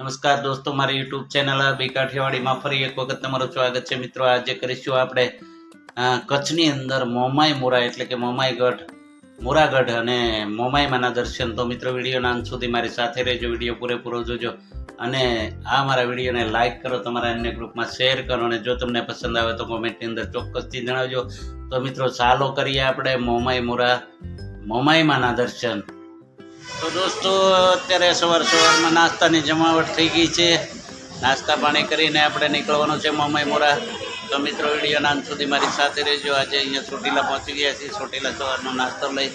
નમસ્કાર દોસ્તો, મારી યુટ્યુબ ચેનલ બી કાઠિયાવાડીમાં ફરી એક વખત તમારું સ્વાગત છે. મિત્રો, આજે કરીશું આપણે કચ્છની અંદર મોમાઈ મોરા એટલે કે મોમાઈગઢ મોરાગઢ અને મોમાઈમાના દર્શન. તો મિત્રો, વિડીયોના અંત સુધી મારી સાથે રહેજો, વીડિયો પૂરેપૂરો જોજો અને આ મારા વિડીયોને લાઇક કરો, તમારા અન્ય ગ્રુપમાં શેર કરો અને જો તમને પસંદ આવે તો કોમેન્ટની અંદર ચોક્કસથી જણાવજો. તો મિત્રો, ચાલો કરીએ આપણે મોમાઈ મોરા, મોમાઈમાના દર્શન. તો દોસ્તો અત્યારે સવાર સવારમાં નાસ્તાની જમાવટ થઈ ગઈ છે. નાસ્તા પાણી કરીને આપણે નીકળવાનું છે મમાઈ મોરા. તો મિત્રો વિડીયોના અંત સુધી મારી સાથે રહેજો. આજે અહીંયા ચોટીલા પહોંચી ગયા છીએ. ચોટીલા સવારનો નાસ્તો લઈ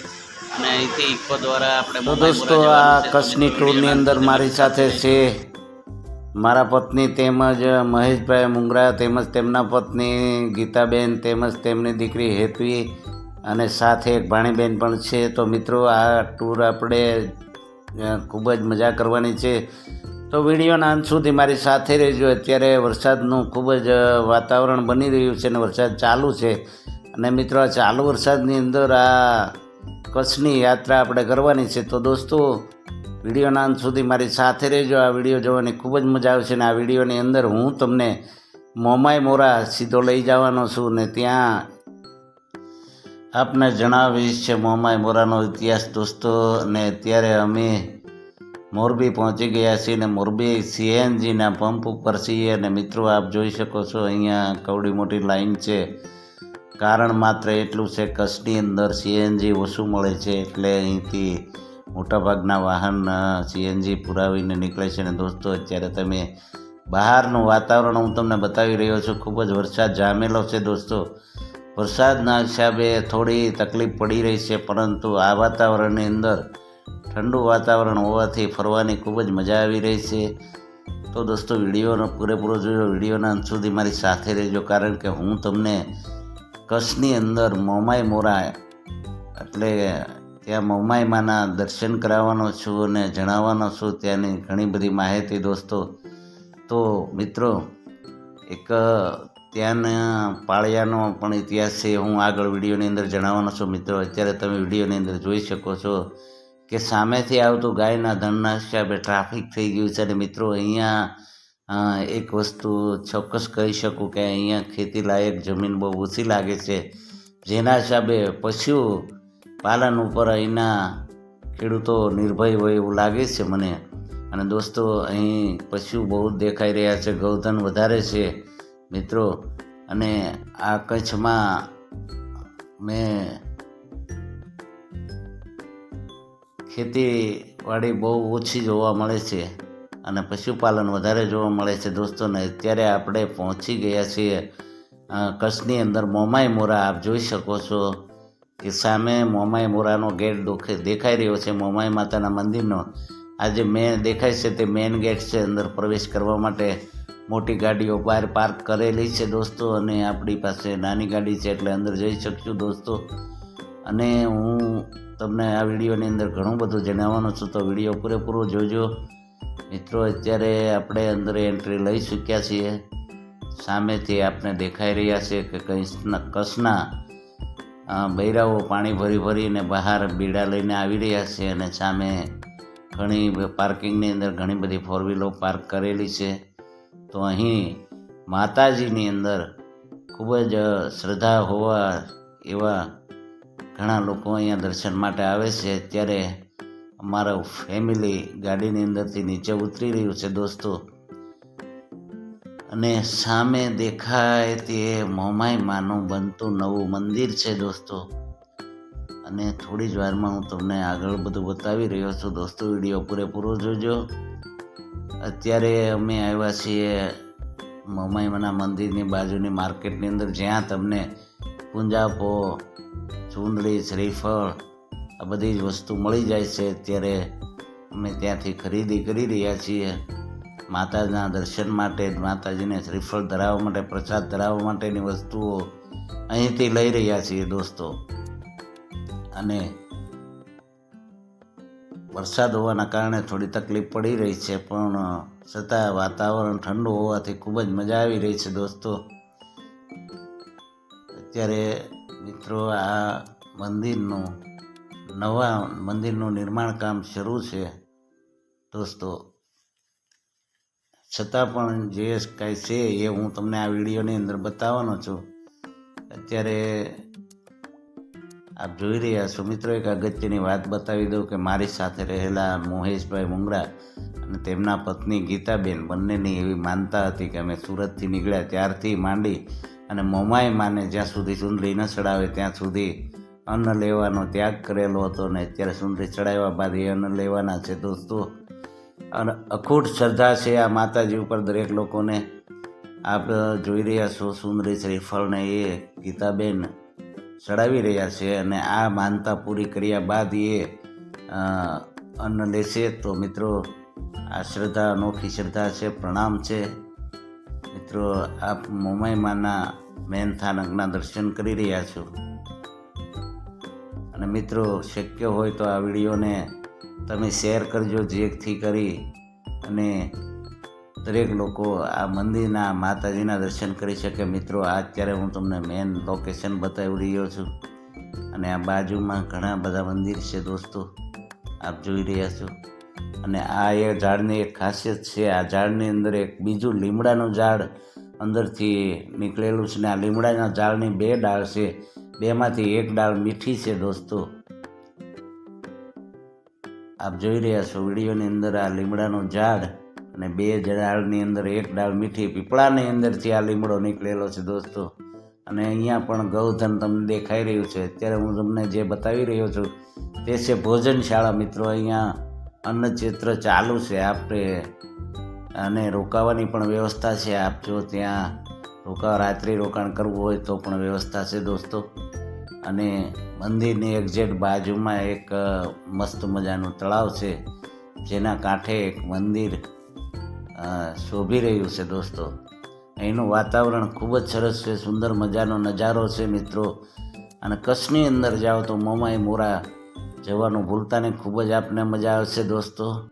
અને અહીંથી ઇકો દ્વારા આપણે તો દોસ્તો આ કચ્છની ટૂરની અંદર મારી સાથે છે મારા પત્ની તેમજ મહેશભાઈ મુંગરા તેમજ તેમના પત્ની ગીતાબેન તેમજ તેમની દીકરી હેતવી અને સાથે એક ભાણીબેન પણ છે. તો મિત્રો, આ ટૂર આપણે ખૂબ જ મજા કરવાની છે. તો વિડીયોના અંત સુધી મારી સાથે રહેજો. અત્યારે વરસાદનું ખૂબ જ વાતાવરણ બની રહ્યું છે અને વરસાદ ચાલુ છે. અને મિત્રો, આ ચાલુ વરસાદની અંદર આ કચ્છની યાત્રા આપણે કરવાની છે. તો દોસ્તો વિડીયોના અંત સુધી મારી સાથે રહેજો. આ વીડિયો જોવાની ખૂબ જ મજા આવશે અને આ વિડીયોની અંદર હું તમને મોમાય મોરા સીધો લઈ જવાનો છું ને ત્યાં આપને જણાવીશ છે મોમાય મોરાનો ઇતિહાસ દોસ્તો અને અત્યારે અમે મોરબી પહોંચી ગયા છીએ અને મોરબી સીએનજીના પંપ ઉપર છીએ અને મિત્રો આપ જોઈ શકો છો, અહીંયા કવડી મોટી લાઈન છે. કારણ માત્ર એટલું છે, કચ્છની અંદર સીએનજી ઓછું મળે છે, એટલે અહીંથી મોટાભાગના વાહન સીએનજી પુરાવીને નીકળે છે અને દોસ્તો, અત્યારે તમે બહારનું વાતાવરણ હું તમને બતાવી રહ્યો છું, ખૂબ જ વરસાદ જામેલો છે દોસ્તો. વરસાદના હિસાબે થોડી તકલીફ પડી રહી છે, પરંતુ આ વાતાવરણની અંદર ઠંડુ વાતાવરણ હોવાથી ફરવાની ખૂબ જ મજા આવી રહી છે. તો દોસ્તો, વિડીયોનો પૂરેપૂરો જોયો વિડીયોના અંત સુધી મારી સાથે રહેજો, કારણ કે હું તમને કચ્છની અંદર મોમાઈ મોરા, એટલે ત્યાં મોમાઈમાના દર્શન કરાવવાનો છું અને જણાવવાનો છું ત્યાંની ઘણી બધી માહિતી દોસ્તો. તો મિત્રો, એક ત્યાંના પાળિયાનો પણ ઇતિહાસ છે, હું આગળ વિડીયોની અંદર જણાવવાનો છું મિત્રો. અત્યારે તમે વિડીયોની અંદર જોઈ શકો છો કે સામેથી આવતું ગાયના ધનના હિસાબે ટ્રાફિક થઈ ગયું છે અને મિત્રો અહીંયા એક વસ્તુ ચોક્કસ કહી શકું કે અહીંયા ખેતી લાયક જમીન બહુ ઓછી લાગે છે. જેના હિસાબે પશુ પાલન ઉપર અહીંના ખેડૂતો નિર્ભય હોય એવું લાગે છે મને. અને દોસ્તો, અહીં પશુ બહુ દેખાઈ રહ્યા છે, ગૌધન વધારે છે. મિત્રો, અને આ કચ્છમાં મેં ખેતીવાડી બહુ ઓછી જોવા મળે છે અને પશુપાલન વધારે જોવા મળે છે. દોસ્તોને અત્યારે આપણે પહોંચી ગયા છીએ કચ્છની અંદર મોમાઈ મોરા. આપ જોઈ શકો છો કે સામે મોમાઈ મોરાનો ગેટ દોખે- દેખાઈ રહ્યો છે મોમાઈ માતાના મંદિરનો. આ જે મેન દેખાય છે તે મેન ગેટ છે અંદર પ્રવેશ કરવા માટે. મોટી ગાડીઓ બહાર પાર્ક કરેલી છે દોસ્તો અને આપણી પાસે નાની ગાડી છે એટલે અંદર જઈ શકશું દોસ્તો. અને હું તમને આ વિડીયોની અંદર ઘણું બધું જણાવવાનો છું તો વીડિયો પૂરેપૂરો જોજો. મિત્રો અત્યારે આપણે અંદર એન્ટ્રી લઈ ચૂક્યા છીએ. સામેથી આપને દેખાઈ રહ્યા છે કે કંઈ અ, બૈરાઓ પાણી ભરી ભરીને બહાર બીડા લઈને આવી રહ્યા છે અને સામે ઘણી પાર્કિંગની અંદર ઘણી બધી ફોર વ્હીલો પાર્ક કરેલી છે. તો અહીં માતાજીની અંદર ખૂબ જ શ્રદ્ધા હોવા એવા ઘણા લોકો અહીંયા દર્શન માટે આવે છે. ત્યારે અમારા ફેમિલી ગાડીની અંદરથી નીચે ઉતરી રહ્યું છે દોસ્તો. અને સામે દેખાય તે મોમાઈ માનું બનતું નવું મંદિર છે દોસ્તો. અને થોડી જ વારમાં હું તમને આગળ બધું બતાવી રહ્યો છું. દોસ્તો, વીડિયો પૂરેપૂરો જોજો. અત્યારે અમે આવ્યા છીએ મોમાઈમાના મંદિરની બાજુની માર્કેટની અંદર, જ્યાં તમને પૂંજાપો, ચૂંદડી, શ્રીફળ આ બધી જ વસ્તુ મળી જાય છે. અત્યારે અમે ત્યાંથી ખરીદી કરી રહ્યા છીએ. માતાજીના દર્શન માટે, માતાજીને શ્રીફળ ધરાવવા માટે, પ્રસાદ ધરાવવા માટેની વસ્તુઓ અહીંથી લઈ રહ્યા છીએ દોસ્તો. અને વરસાદ હોવાના કારણે થોડી તકલીફ પડી રહી છે, પણ છતાં વાતાવરણ ઠંડુ હોવાથી ખૂબ જ મજા આવી રહી છે દોસ્તો. અત્યારે મિત્રો આ મંદિરનું નવા મંદિરનું નિર્માણ કામ શરૂ છે દોસ્તો. છતાં પણ જે કાંઈ છે એ હું તમને આ વિડીયોની અંદર બતાવવાનો છું. અત્યારે આપ જોઈ રહ્યા છો, મિત્રો, એક અગત્યની વાત બતાવી દઉં કે મારી સાથે રહેલા મોહેશભાઈ મુંગરા અને તેમના પત્ની ગીતાબેન બંનેની એવી માનતા હતી કે અમે સુરતથી નીકળ્યા ત્યારથી માંડી અને મોમાય માને જ્યાં સુધી સુંદરી ન ચડાવે ત્યાં સુધી અન્ન લેવાનો ત્યાગ કરેલો હતો ને અત્યારે સુંદરી ચડાવ્યા બાદ એ અન્ન લેવાના છે, દોસ્તો. અને અખૂટ શ્રદ્ધા છે આ માતાજી ઉપર દરેક લોકોને. આપ જોઈ રહ્યા છો, સુંદરી શ્રીફળને એ ગીતાબેન ચડાવી રહ્યા છે અને આ માનતા પૂરી કર્યા બાદ એ અન્ન લેશે તો મિત્રો, આ શ્રદ્ધા, અનોખી શ્રદ્ધા છે, પ્રણામ છે. મિત્રો, આપ મોમાઈમાના મેન સ્થાનકના દર્શન કરી રહ્યા છો. અને મિત્રો, શક્ય હોય તો આ વિડીયોને તમે શેર કરજો, જેથી કરી અને દરેક લોકો આ મંદિરના માતાજીના દર્શન કરી શકે. મિત્રો આ અત્યારે હું તમને મેન લોકેશન બતાવી રહ્યો છું. અને આ બાજુમાં ઘણા બધા મંદિર છે દોસ્તો. આપ જોઈ રહ્યા છો. અને આ એ ઝાડની એક ખાસિયત છે, આ ઝાડની અંદર એક બીજું લીમડાનું ઝાડ અંદરથી નીકળેલું છે ને આ લીમડાના ઝાડની બે ડાળ છે. બેમાંથી એક ડાળ મીઠી છે દોસ્તો. આપ જોઈ રહ્યા છો વિડીયોની અંદર આ લીમડાનું ઝાડ અને બે ડાળની અંદર એક ડાળ મીઠી પીપળાની અંદરથી આ લીમડો નીકળેલો છે દોસ્તો. અને અહીંયા પણ ગૌધન તમને દેખાઈ રહ્યું છે. અત્યારે હું તમને જે બતાવી રહ્યો છું તે છે ભોજનશાળા મિત્રો. અહીંયા અન્નચિત્ર ચાલુ છે આપણે અને રોકાવાની પણ વ્યવસ્થા છે. આપ જો ત્યાં રોકાવા રાત્રિ રોકાણ કરવું હોય તો પણ વ્યવસ્થા છે દોસ્તો. અને મંદિરની એક્ઝેક્ટ બાજુમાં એક મસ્ત મજાનું તળાવ છે. જેના કાંઠે એક મંદિર શોભી રહ્યું છે દોસ્તો. અહીંનું વાતાવરણ ખૂબ જ સરસ છે, સુંદર મજાનો નજારો છે મિત્રો. અને કચ્છની અંદર જાઓ તો મોમાય મોરા જવાનું ભૂલતા નહીં, ખૂબ જ આપને મજા આવશે દોસ્તો.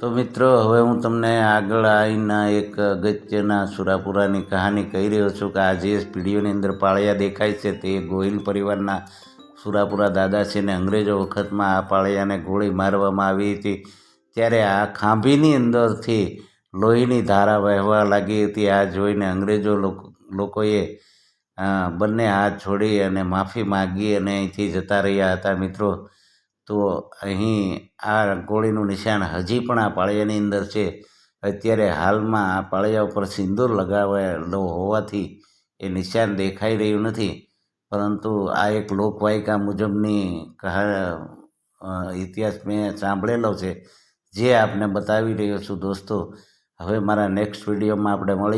તો મિત્રો, હવે હું તમને આગળ આવીના એક અગત્યના સુરાપુરાની કહાની કહી રહ્યો છું કે આ જે પીઢીઓની અંદર પાળિયા દેખાય છે. તે ગોહિલ પરિવારના સુરાપુરા દાદા છે ને અંગ્રેજો વખતમાં આ પાળિયાને ગોળી મારવામાં આવી હતી. ત્યારે આ ખાંભીની અંદરથી લોહીની ધારા વહેવા લાગી હતી. આ જોઈને અંગ્રેજો લોકો, લોકોએ બંને હાથ છોડી અને માફી માગી અને અહીંથી જતા રહ્યા હતા. મિત્રો, તો અહીં આ ગોળીનું નિશાન હજી પણ આ પાળિયાની અંદર છે. અત્યારે હાલમાં આ પાળિયા ઉપર સિંદૂર લગાવેલો હોવાથી એ નિશાન દેખાઈ રહ્યું નથી. પરંતુ આ એક લોકવાયકા મુજબની કહા ઇતિહાસ મેં સાંભળેલો છે. જે આપને બતાવી રહ્યો છું દોસ્તો હવે મારા નેક્સ્ટ વિડીયોમાં આપણે મળી